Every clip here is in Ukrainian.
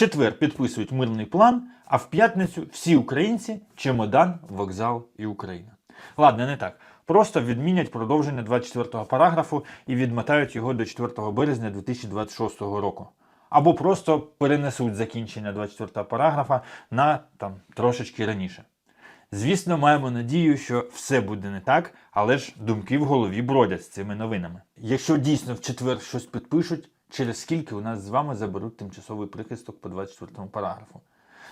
четвер підписують мирний план, а в п'ятницю всі українці чемодан, вокзал і Україна. Ладно, не так. Просто відмінять продовження 24-го параграфу і відмотають його до 4 березня 2026 року. Або просто перенесуть закінчення 24-го параграфа на там трошечки раніше. Звісно, маємо надію, що все буде не так, але ж думки в голові бродять з цими новинами. Якщо дійсно в четвер щось підпишуть, через скільки у нас з вами заберуть тимчасовий прихисток по 24 параграфу.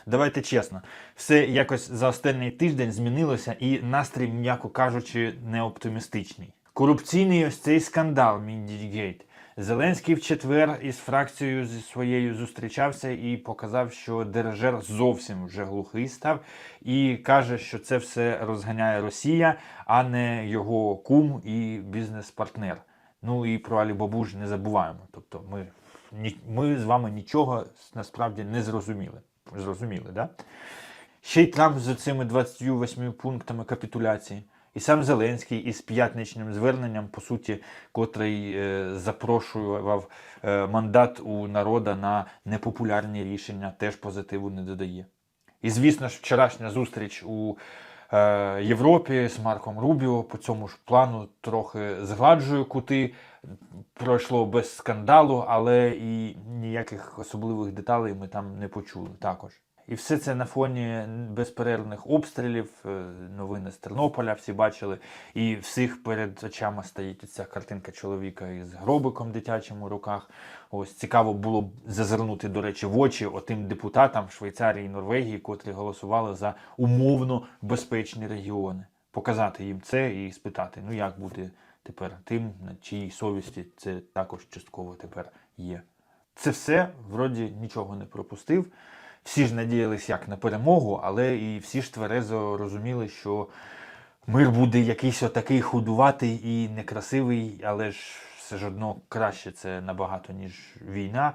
Давайте чесно, все якось за останній тиждень змінилося, і настрій, м'яко кажучи, не оптимістичний. Корупційний ось цей скандал Міндігейт. Зеленський в четвер із фракцією зі своєю зустрічався і показав, що Дережер зовсім вже глухий став, і каже, що це все розганяє Росія, а не його кум і бізнес-партнер. Ну і про Алібабу ж не забуваємо. Тобто ми, ми з вами нічого насправді не зрозуміли. Зрозуміли, да? Ще й Трамп з цими 28 пунктами капітуляції. І сам Зеленський із п'ятничним зверненням, по суті, котрий е, запрошував е, мандат у народа на непопулярні рішення, теж позитиву не додає. І звісно ж, вчорашня зустріч у Європі з Марком Рубіо по цьому ж плану трохи згладжує кути. Пройшло без скандалу, але і ніяких особливих деталей ми там не почули також. І все це на фоні безперервних обстрілів, е, новини з Тернополя всі бачили. І всіх перед очами стоїть ця картинка чоловіка із гробиком дитячим у руках. Ось цікаво було б зазирнути, до речі, в очі отим депутатам Швейцарії і Норвегії, котрі голосували за умовно безпечні регіони. Показати їм це і спитати, ну як бути тепер тим, на чиїй совісті це також частково тепер є. Це все вроді нічого не пропустив. Всі ж надіялись як на перемогу, але і всі ж тверезо розуміли, що мир буде якийсь отакий худуватий і некрасивий, але ж все ж одно краще це набагато, ніж війна.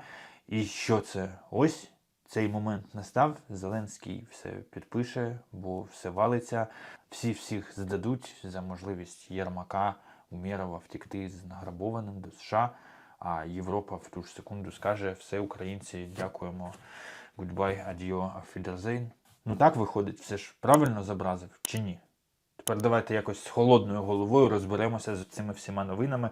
І що це? Ось цей момент настав. Зеленський все підпише, бо все валиться. Всі всіх здадуть за можливість Єрмака Умєрова втікти з награбованим до США. А Європа в ту ж секунду скаже: все, українці, дякуємо. Goodbye, адіо, auf Wiedersehen. Ну так виходить, все ж правильно зобразив чи ні? Тепер давайте якось з холодною головою розберемося з цими всіма новинами.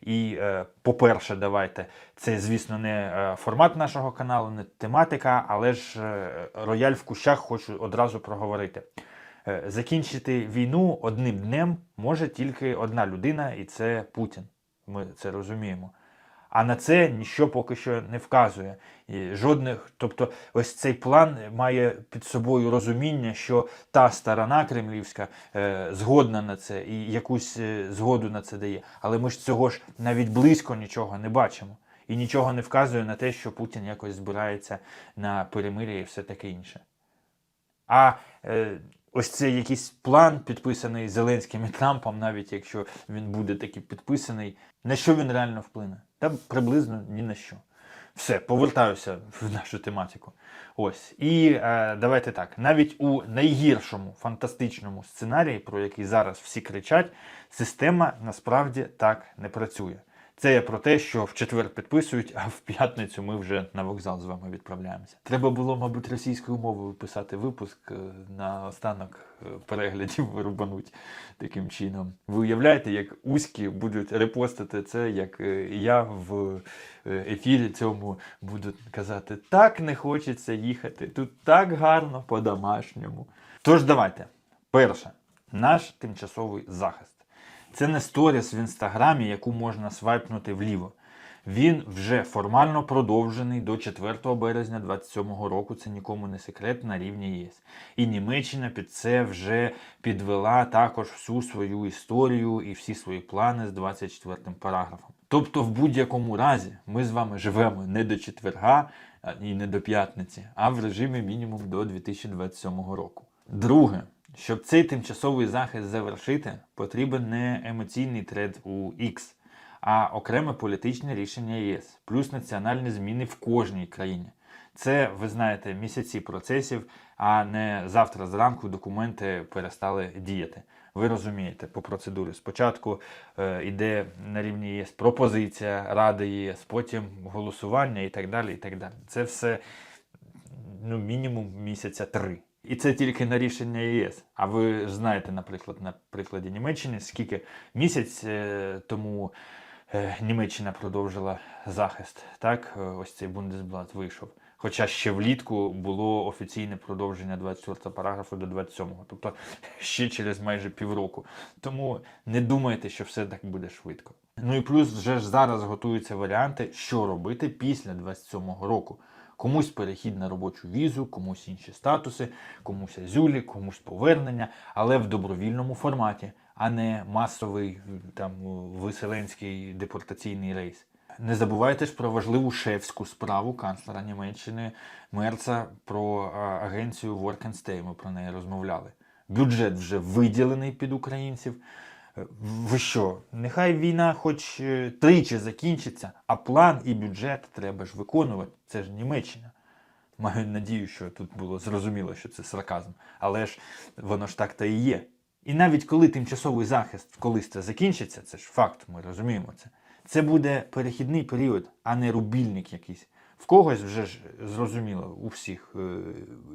І, е, по-перше, давайте. Це, звісно, не е, формат нашого каналу, не тематика, але ж е, рояль в кущах хочу одразу проговорити. Е, закінчити війну одним днем може тільки одна людина, і це Путін. Ми це розуміємо. А на це ніщо поки що не вказує. І жодних, тобто, ось цей план має під собою розуміння, що та сторона кремлівська е, згодна на це і якусь е, згоду на це дає. Але ми ж цього ж навіть близько нічого не бачимо. І нічого не вказує на те, що Путін якось збирається на перемир'я і все таке інше. А е, ось цей якийсь план, підписаний Зеленським і Трампом, навіть якщо він буде таки підписаний, на що він реально вплине? Та приблизно ні на що. Все, повертаюся в нашу тематику. Ось. І е, давайте так. Навіть у найгіршому фантастичному сценарії, про який зараз всі кричать, система насправді так не працює. Це я про те, що в четвер підписують, а в п'ятницю ми вже на вокзал з вами відправляємося. Треба було, мабуть, російською мовою писати випуск е, на останок е, переглядів рубануть таким чином. Ви уявляєте, як Уські будуть репостити це, як е, я в ефірі цьому буду казати: так не хочеться їхати, тут так гарно по-домашньому. Тож давайте. Перше, наш тимчасовий захист. Це не сторіс в інстаграмі, яку можна свайпнути вліво. Він вже формально продовжений до 4 березня 2027 року. Це нікому не секрет на рівні ЄС. І Німеччина під це вже підвела також всю свою історію і всі свої плани з 24 параграфом. Тобто, в будь-якому разі ми з вами живемо не до четверга і не до п'ятниці, а в режимі мінімум до 2027 року. Друге, щоб цей тимчасовий захист завершити, потрібен не емоційний тред у X, а окреме політичне рішення ЄС, плюс національні зміни в кожній країні. Це, ви знаєте, місяці процесів, а не завтра зранку документи перестали діяти. Ви розумієте по процедурі. Спочатку е, йде на рівні ЄС пропозиція Ради ЄС, потім голосування і так далі. і так далі. Це все ну, мінімум місяця три. І це тільки на рішення ЄС. А ви ж знаєте, наприклад, на прикладі Німеччини, скільки місяць е, тому е, Німеччина продовжила захист. Так, Е, ось цей Бундесблат вийшов. Хоча ще влітку було офіційне продовження 24 параграфу до 27-го, тобто ще через майже півроку. Тому не думайте, що все так буде швидко. Ну і плюс вже ж зараз готуються варіанти, що робити після 27-го року. Комусь перехід на робочу візу, комусь інші статуси, комусь азюлі, комусь повернення, але в добровільному форматі, а не масовий там виселенський депортаційний рейс. Не забувайте ж про важливу шефську справу канцлера Німеччини Мерца про агенцію Work. Ми про неї розмовляли. Бюджет вже виділений під українців. Е, Ви що? Нехай війна хоч е, тричі закінчиться, а план і бюджет треба ж виконувати. Це ж Німеччина. Маю надію, що тут було зрозуміло, що це сарказм. Але ж воно ж так та і є. І навіть коли тимчасовий захист колись це закінчиться, це ж факт, ми розуміємо це. Це буде перехідний період, а не рубільник якийсь. В когось вже ж зрозуміло, у всіх е,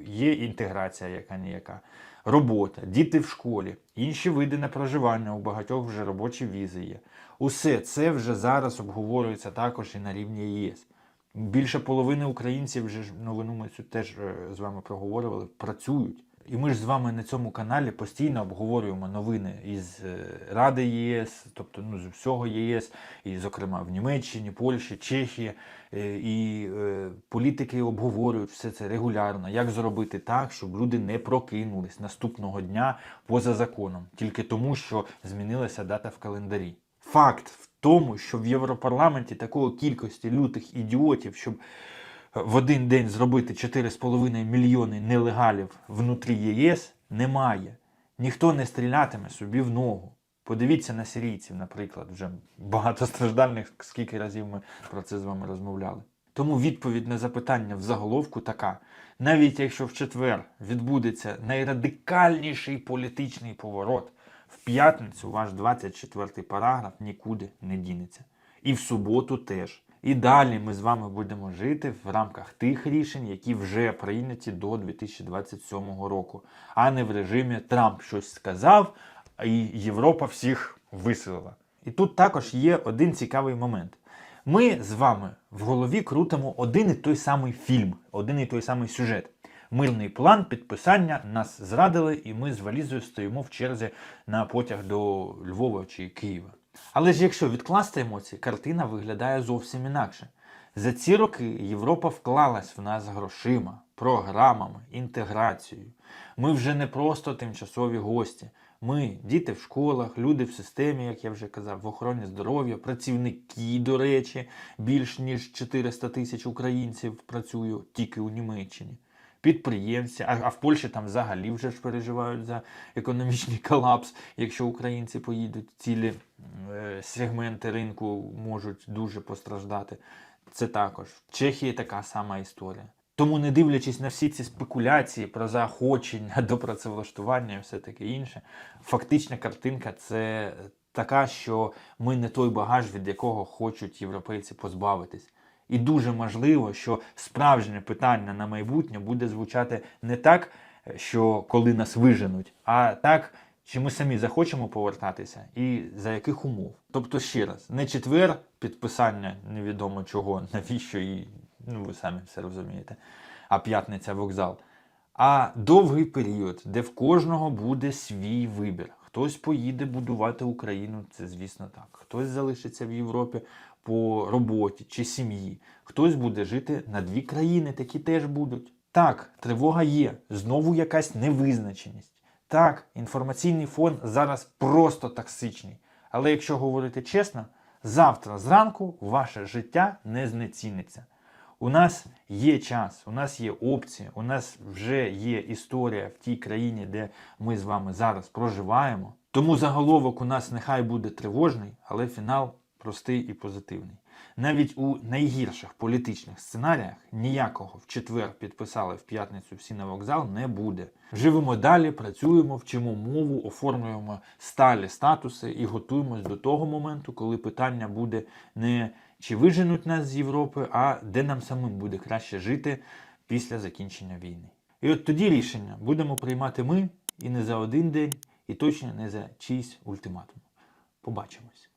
є інтеграція, яка ніяка, робота, діти в школі, інші види на проживання, у багатьох вже робочі візи є. Усе це вже зараз обговорюється також і на рівні ЄС. Більше половини українців вже ж новину ми цю теж е, з вами проговорювали, працюють. І ми ж з вами на цьому каналі постійно обговорюємо новини із е, Ради ЄС, тобто ну, з всього ЄС, і, зокрема, в Німеччині, Польщі, Чехії. Е, І е, політики обговорюють все це регулярно. Як зробити так, щоб люди не прокинулись наступного дня поза законом, тільки тому, що змінилася дата в календарі. Факт в тому, що в Європарламенті такої кількості лютих ідіотів, щоб в один день зробити 4,5 мільйони нелегалів внутрі ЄС немає. Ніхто не стрілятиме собі в ногу. Подивіться на сирійців, наприклад, вже багатостраждальних, скільки разів ми про це з вами розмовляли. Тому відповідь на запитання в заголовку така: навіть якщо в четвер відбудеться найрадикальніший політичний поворот, в п'ятницю ваш 24-й параграф нікуди не дінеться. І в суботу теж. І далі ми з вами будемо жити в рамках тих рішень, які вже прийняті до 2027 року, а не в режимі Трамп щось сказав, і Європа всіх виселила. І тут також є один цікавий момент. Ми з вами в голові крутимо один і той самий фільм, один і той самий сюжет. Мирний план підписання нас зрадили, і ми з валізою стоїмо в черзі на потяг до Львова чи Києва. Але ж якщо відкласти емоції, картина виглядає зовсім інакше. За ці роки Європа вклалась в нас грошима, програмами, інтеграцією. Ми вже не просто тимчасові гості. Ми діти в школах, люди в системі, як я вже казав, в охороні здоров'я, працівники, до речі, більш ніж 400 тисяч українців працюють тільки у Німеччині. Підприємці, а, а в Польщі там взагалі вже ж переживають за економічний колапс. Якщо українці поїдуть, цілі е, сегменти ринку можуть дуже постраждати. Це також. В Чехії така сама історія. Тому, не дивлячись на всі ці спекуляції про заохочення до працевлаштування і все таке інше, фактична картинка це така, що ми не той багаж, від якого хочуть європейці позбавитись. І дуже можливо, що справжнє питання на майбутнє буде звучати не так, що коли нас виженуть, а так, чи ми самі захочемо повертатися і за яких умов. Тобто, ще раз, не четвер підписання невідомо чого, навіщо і ну ви самі все розумієте, а п'ятниця вокзал. А довгий період, де в кожного буде свій вибір. Хтось поїде будувати Україну, це звісно так. Хтось залишиться в Європі по роботі чи сім'ї. Хтось буде жити на дві країни, такі теж будуть. Так, тривога є, знову якась невизначеність. Так, інформаційний фон зараз просто токсичний. Але якщо говорити чесно, завтра зранку ваше життя не знеціниться. У нас є час, у нас є опції, у нас вже є історія в тій країні, де ми з вами зараз проживаємо. Тому заголовок у нас нехай буде тривожний, але фінал простий і позитивний. Навіть у найгірших політичних сценаріях ніякого в четвер підписали в п'ятницю всі на вокзал не буде. Живемо далі, працюємо, вчимо мову, оформлюємо сталі статуси і готуємось до того моменту, коли питання буде не чи виженуть нас з Європи, а де нам самим буде краще жити після закінчення війни. І от тоді рішення будемо приймати ми і не за один день, і точно не за чийсь ультиматум. Побачимось.